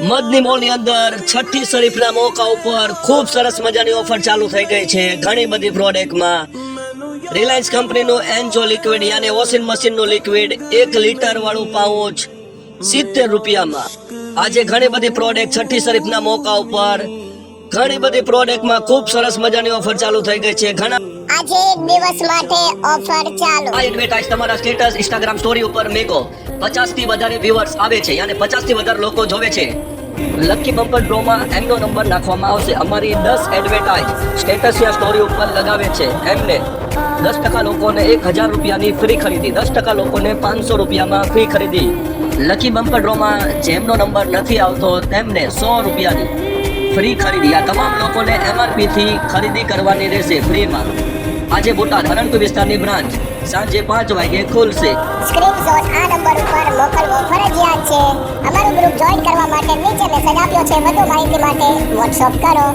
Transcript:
મદની મોલની અંદર છઠ્ઠી શરીફના મોકા ઉપર ખૂબ સરસ મજાની ઓફર ચાલુ થઈ ગઈ છે. ઘણી બધી પ્રોડક્ટમાં રિલાયન્સ કંપનીનું એન્જો લિક્વિડ યાની વોશિંગ મશીનનું લિક્વિડ એક લીટર વાળું પાઉચ સિત્તેર રૂપિયામાં. આજે ઘણી બધી પ્રોડક્ટ છઠ્ઠી શરીફના મોકા ઉપર ઘણી બધી પ્રોડક્ટમાં ખૂબ સરસ મજાની ઓફર ચાલુ થઈ ગઈ છે. ઘણા આજે દિવસ માટે ઓફર ચાલુ. આ એડવર્ટાઇઝ તમારા સ્ટેટસ ઇન્સ્ટાગ્રામ સ્ટોરી ઉપર મેકો. પચાસથી વધારે વ્યુઅર્સ આવે છે અને પચાસથી વધારે લોકો જોવે છે. લકી બમ્પર ડ્રોમાં એમનો નંબર નાખવામાં આવશે. અમારી દસ એડવર્ટાઇઝ સ્ટેટસ યા સ્ટોરી ઉપર લગાવે છે. એમને દસ ટકા લોકોને એક હજાર રૂપિયાની ફ્રી ખરીદી. દસ ટકા લોકોને પાંચસો રૂપિયામાં ફ્રી ખરીદી. લકી બમ્પર ડ્રોમાં જેમનો નંબર નથી આવતો, તેમને સો રૂપિયાની ફ્રી ખરીદી. આ તમામ લોકોને એમઆરપીથી ખરીદી કરવાની રહેશે ફ્રીમાં આજે બોટાદ હરણપુર વિસ્તારની બ્રાન્ચ. સાંજે પાંચ વાગે ખુલશે. સ્ક્રીનશોટ આ નંબર ઉપર મોકલવો ફરજિયાત છે. અમારું ગ્રુપ જોઈન કરવા માટે નીચે મેસેજ આપ્યો છે વધુ માહિતી માટે વોટ્સઅપ કરો.